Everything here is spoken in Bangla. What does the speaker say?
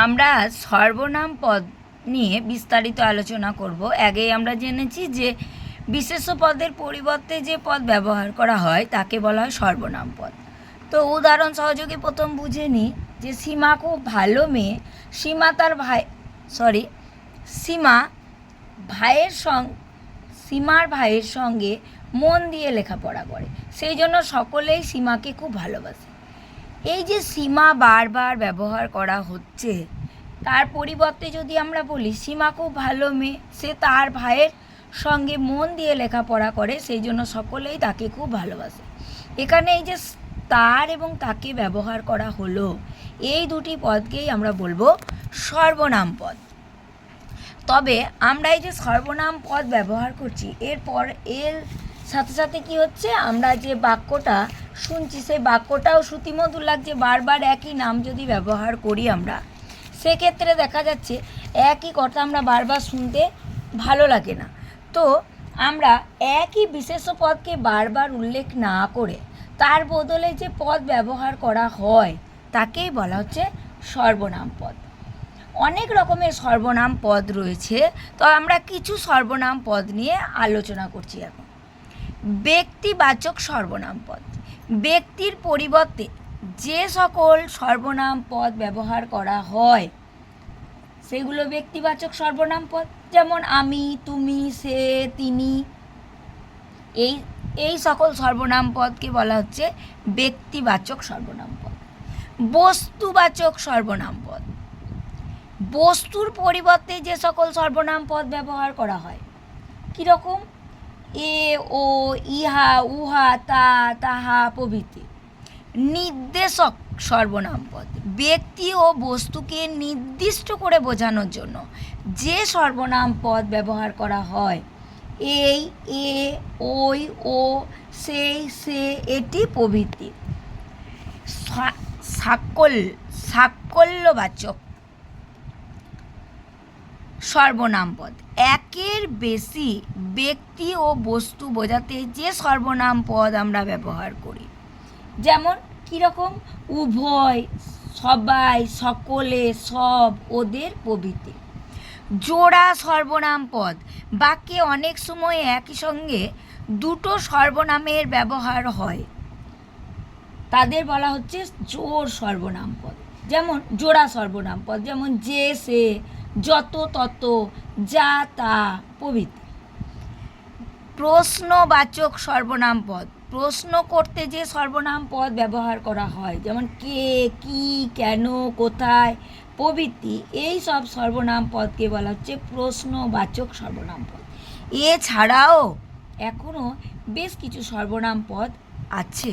আমরা সর্বনাম পদ নিয়ে বিস্তারিত আলোচনা করব। আগেই আমরা জেনেছি যে বিশেষ পদের পরিবর্তে যে পদ ব্যবহার করা হয়, তাকে বলা হয় সর্বনাম পদ। তো উদাহরণ সহযোগে প্রথম বুঝে নিই যে সীমা খুব ভালো মেয়ে। সীমা তার ভাই সরি সীমা ভাইয়ের সং, সীমার ভাইয়ের সঙ্গে মন দিয়ে লেখাপড়া করে। সেই জন্য সকলেই সীমাকে খুব ভালোবাসে। এই যে সীমা বারবার ব্যবহার করা হচ্ছে, তার পরিবর্তে যদি আমরা বলি, সীমা খুব ভালো মেয়ে, সে তার ভাইয়ের সঙ্গে মন দিয়ে লেখাপড়া করে, সেই জন্য সকলেই তাকে খুব ভালোবাসে। এখানে এই যে তার এবং তাকে ব্যবহার করা হলো, এই দুটি পদকেই আমরা বলব সর্বনাম পদ। তবে আমরা এই যে সর্বনাম পদ ব্যবহার করছি, এরপর এর সাথে সাথে কি হচ্ছে? আমরা যে বাক্যটা শুনছি, সেই বাক্যটাও শ্রুতিমধুর লাগছে, বারবার একই নাম যদি ব্যবহার করি আমরা। সেক্ষেত্রে দেখা যাচ্ছে একই কথা আমরা বারবার শুনতে ভালো লাগে না। তো আমরা একই বিশেষ পদকে বারবার উল্লেখ না করে তার বদলে যে পদ ব্যবহার করা হয়, তাকেই বলা হচ্ছে সর্বনাম পদ। অনেক রকমের সর্বনাম পদ রয়েছে, তো আমরা কিছু সর্বনাম পদ নিয়ে আলোচনা করছি এখন। ব্যক্তিবাচক সর্বনাম পদ। ব্যক্তির পরিবর্তে যে সকল সর্বনাম পদ ব্যবহার করা হয়, সেগুলো ব্যক্তিবাচক সর্বনাম পদ। যেমন আমি, তুমি, সে, তিনি, এই এই সকল সর্বনাম পদকে বলা হচ্ছে ব্যক্তিবাচক সর্বনাম পদ। বস্তুবাচক সর্বনাম পদ। বস্তুর পরিবর্তে যে সকল সর্বনাম পদ ব্যবহার করা হয়, কীরকম? এ, ও, ইহা, উহা, তা, তাহা প্রভৃতি। নির্দেশক সর্বনাম পদ। ব্যক্তি ও বস্তুকে নির্দিষ্ট করে বোঝানোর জন্য যে সর্বনাম পদ ব্যবহার করা হয়, এই, এ, ওই, ও, সেই, সে, এটি প্রভৃতি। সাকল সাকল্যবাচক সর্বনাম পদ। একের বেশি ব্যক্তি ও বস্তু বোঝাতে যে সর্বনাম পদ আমরা ব্যবহার করি। যেমন, কীরকম? উভয়, সবাই, সকলে, সব, ওদের প্রভৃতি। জোড়া সর্বনাম পদ। বাক্যে অনেক সময় একই সঙ্গে দুটো সর্বনামের ব্যবহার হয়। তাদের বলা হচ্ছে জোর সর্বনাম পদ। যেমন, জোড়া সর্বনাম পদ। যেমন, যে, সে যত তত যা তা প্রভৃতি। প্রশ্নবাচক সর্বনাম পদ। প্রশ্ন করতে যে সর্বনাম পদ ব্যবহার করা হয়, যেমন কে, কি, কেন, কোথায়, প্রভৃতি, এই সব সর্বনাম পদকে বলা হচ্ছে প্রশ্নবাচক সর্বনাম পদ। এছাড়াও এখনও বেশ কিছু সর্বনাম পদ আছে।